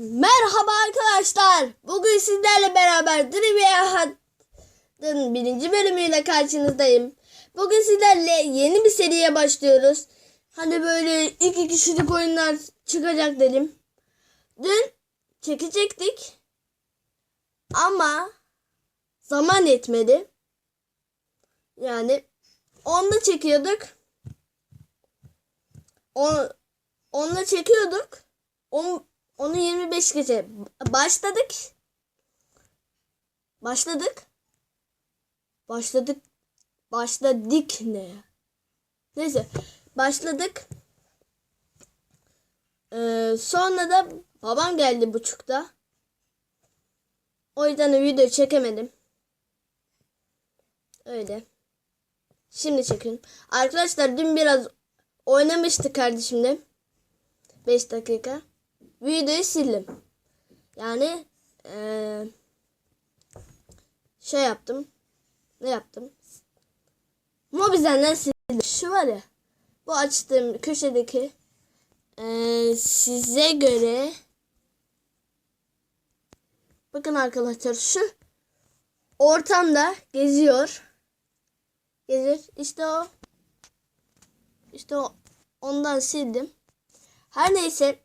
Merhaba arkadaşlar. Bugün sizlerle beraber Trivia Hunt'ın birinci bölümüyle karşınızdayım. Bugün sizlerle yeni bir seriye başlıyoruz. Hani böyle iki kişilik oyunlar çıkacak dedim. Dün çekecektik. Ama zaman yetmedi. Yani onunla çekiyorduk. On, onunla çekiyorduk. Onu 25 gece başladık. Başladık. Başladık. Başladık ne? Neyse. Başladık. Ee, sonra da babam geldi buçukta. O yüzden de video çekemedim. Öyle. Şimdi çekin. Arkadaşlar dün biraz oynamıştık kardeşimle. 5 dakika videoyu sildim. Yani eee, şey yaptım. Ne yaptım? Mobizen'den sildim. Şu var ya. Bu açtığım köşedeki eee, size göre bakın arkadaşlar şu ortamda geziyor. Gezir. İşte o. İşte o. Ondan sildim. Her neyse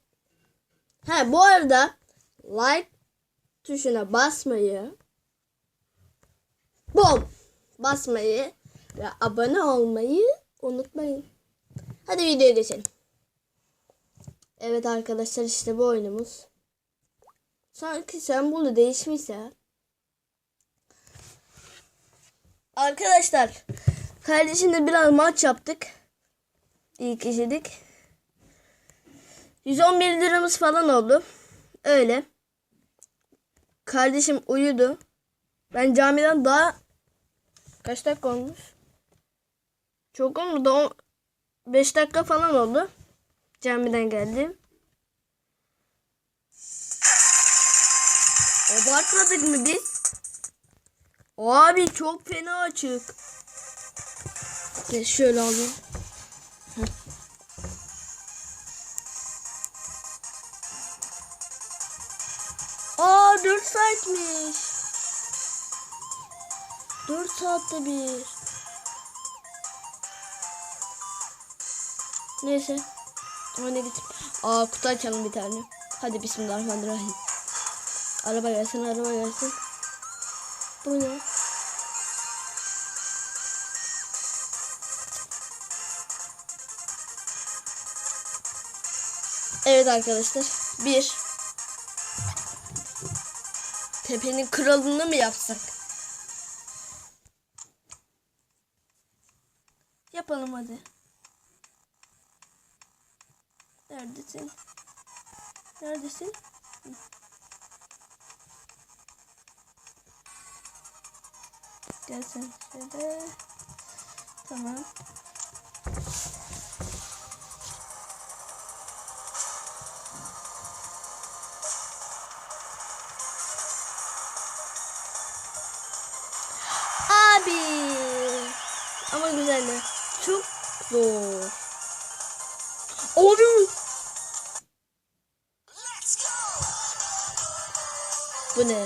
Ha bu arada like tuşuna basmayı bom basmayı ve abone olmayı unutmayın. Hadi videoya geçelim. Evet arkadaşlar işte bu oyunumuz. Sanki sembolu değişmişse. Arkadaşlar kardeşimle biraz maç yaptık. İyi kişilik. 111 liramız falan oldu. Öyle. Kardeşim uyudu. Ben camiden daha kaç dakika olmuş? Çok olmadı. 5 dakika falan oldu. Camiden geldim. Abartmadık mı biz? Abi çok fena açık. Şöyle alayım. Saatmiş. 4 saatte bir. Neyse. Oyuna git. Aa kutu açalım bir tane. Hadi bismillahirrahmanirrahim. Araba gelsin araba gelsin. Bu ne? Evet arkadaşlar. Bir. Tepenin kralını mı yapsak? Yapalım hadi. Neredesin? Neredesin? Hı. Gel sen şöyle. Tamam. Abi. Ama güzel de. Çok zor. Abi. Bu ne?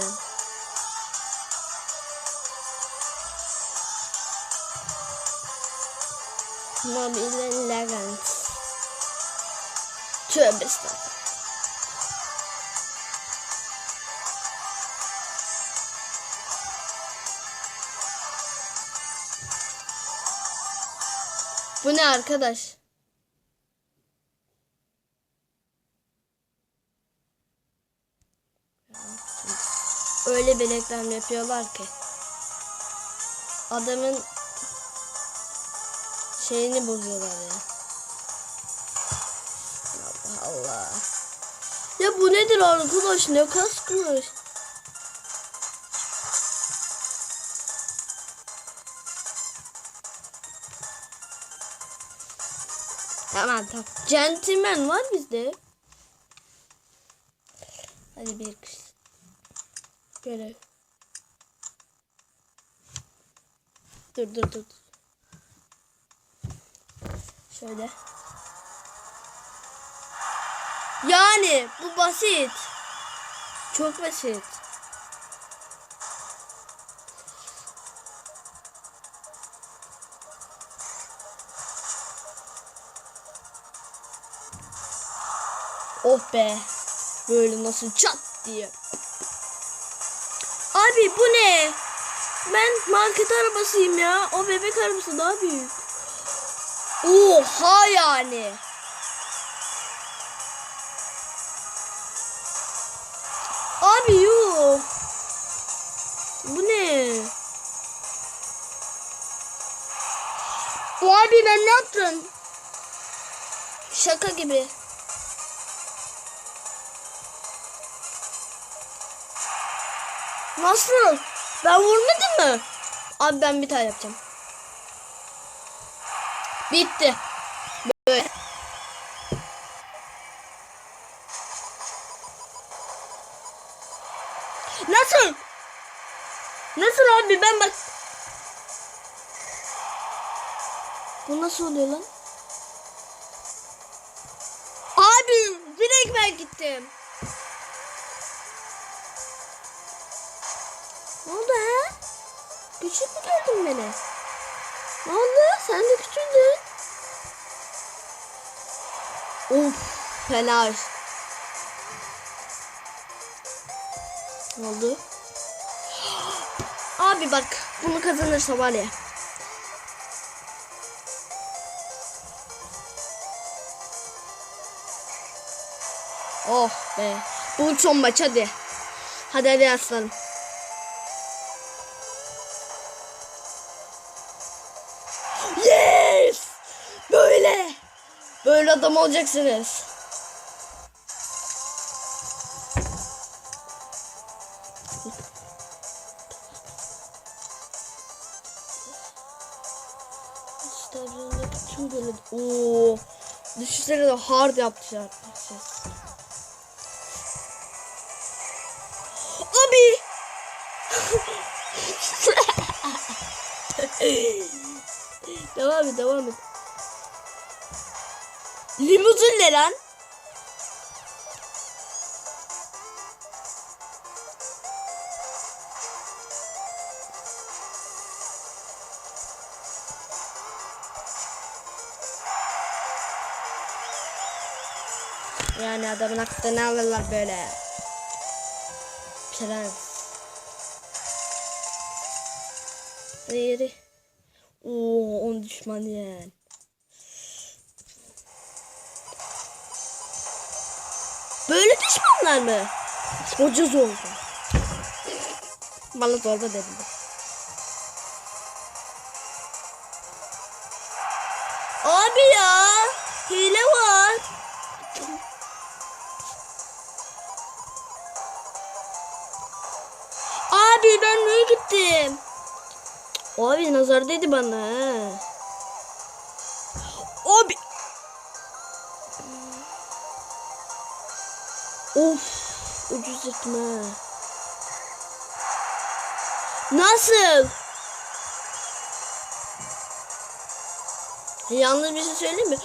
Mobile Legends. Tövbe estağfurullah. Bu ne arkadaş? Öyle bir reklam yapıyorlar ki. Adamın şeyini bozuyorlar ya. Allah Allah. Ya bu nedir arkadaş? Ne kaskmış? Tamam tamam. Gentleman var bizde. Hadi bir kız. Görev. Dur dur dur. Şöyle. Yani bu basit. Çok basit. Oh be. Böyle nasıl çat diye. Abi bu ne? Ben market arabasıyım ya. O bebek arabası daha büyük. Oha yani. Abi yuh. Bu ne? Abi ben ne yaptım? Şaka gibi. Nasıl? Ben vurmadım mı? Abi ben bir tane yapacağım. Bitti. Böyle. Nasıl? Nasıl abi ben bak. Bu nasıl oluyor lan? Abi direkt ben gittim. Ne oldu ha? Küçük mü gördün beni? Ne oldu? Sen de küçüldün. Of fena. Ne oldu? Abi bak bunu kazanırsa var ya. Oh be. Bu son maç hadi. Hadi hadi aslanım. Böyle adam olacaksınız. İşte tüm böyle ooo de hard yapacağız. Abi. devam et devam et. Limuzin ne lan? Yani adamın aklını alırlar böyle. Prens. Yeri. Oo, on düşman yani. Düşmanlar mı? Hoca zorba. Bana zorba dedi. Abi ya. Hile var. Abi ben niye gittim? Abi nazar dedi bana. Of ucuz yırtma. Nasıl? Yalnız bir şey söyleyeyim mi?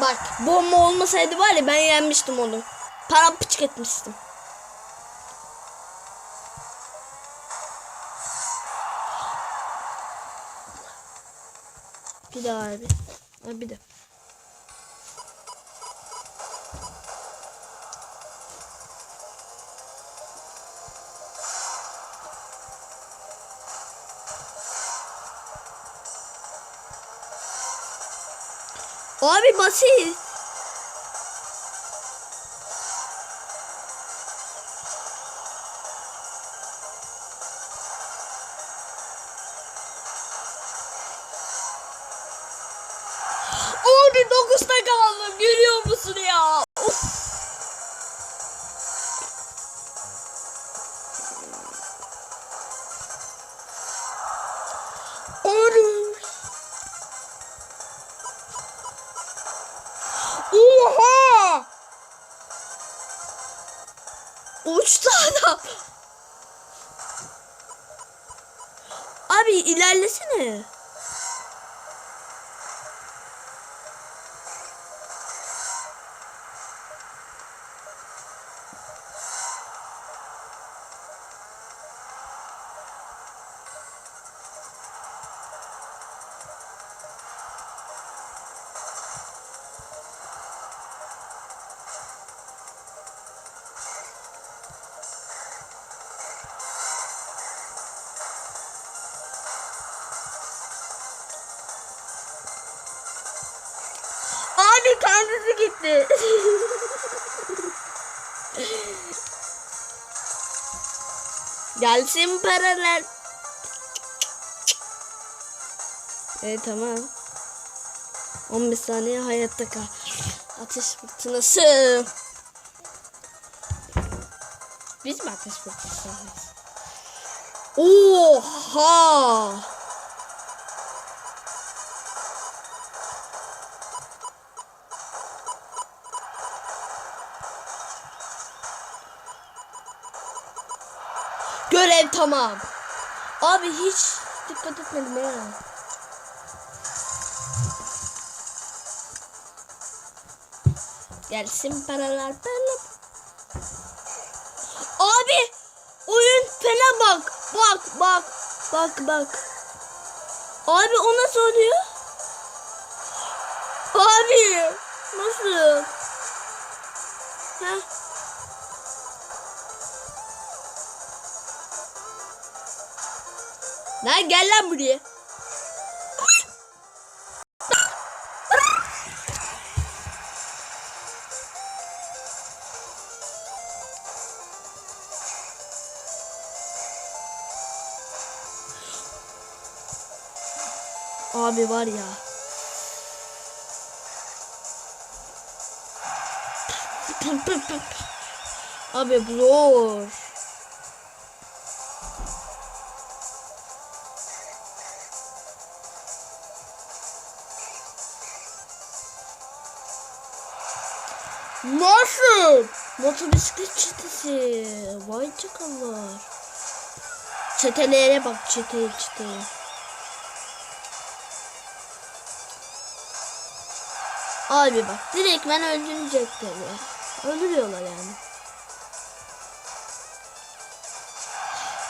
Bak bomba olmasaydı var ya ben yenmiştim onu. Para pıçık etmiştim. Bir daha abi. Bir de. Abi basit. Abi 9'da kaldım. Görüyor Uçtu adam. Abi ilerlesene. Abi kendisi gitti. Gelsin paralar. Evet tamam. 15 saniye hayatta kal. Ateş fırtınası. Biz mi ateş fırtınasıyız? Oha! Görev tamam. Abi hiç dikkat etmedim ya. Gelsin paralar paralar. Abi oyun fena bak. Bak bak. Bak bak. Abi o nasıl oluyor? Abi nasıl? Heh. Lan gel lan buraya. Abi var ya. Abi zor. Nasıl? Motobisiklet çetesi. Vay çakallar. Çetelere bak çeteye çeteye. Abi bak direkt ben öldürecekler ya. Öldürüyorlar yani.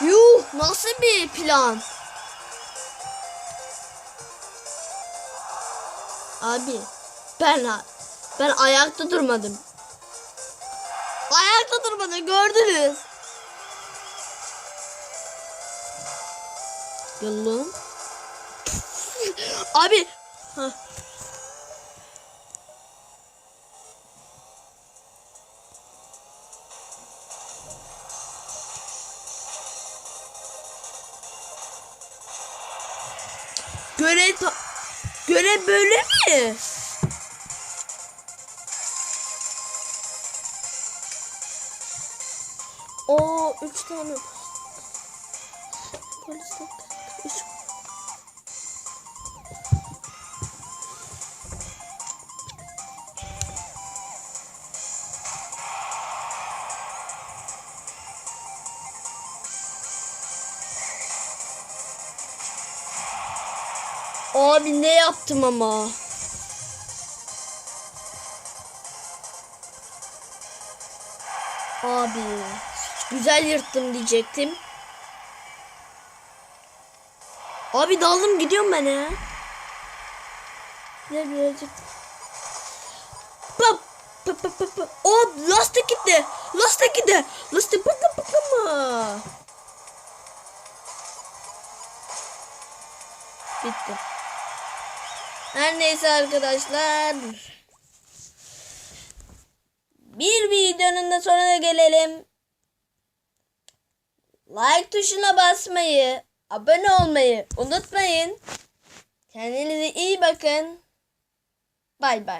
Yuh nasıl bir plan? Abi ben ben ayakta durmadım. Ayakta durmadım gördünüz. Yalım. Abi. Hah. Görev görev böyle mi? O üç tane polis üç. Abi ne yaptım ama? Abi güzel yırttım diyecektim. Abi daldım gidiyorum ben ya. Ne birazcık. Pap pap pap pap. pap. O lastik gitti. Lastik gitti. Lastik pıkı pıkı mı? Bitti. Her neyse arkadaşlar. Bir videonun da sonuna gelelim. Like tuşuna basmayı, abone olmayı unutmayın. Kendinize iyi bakın. Bay bay.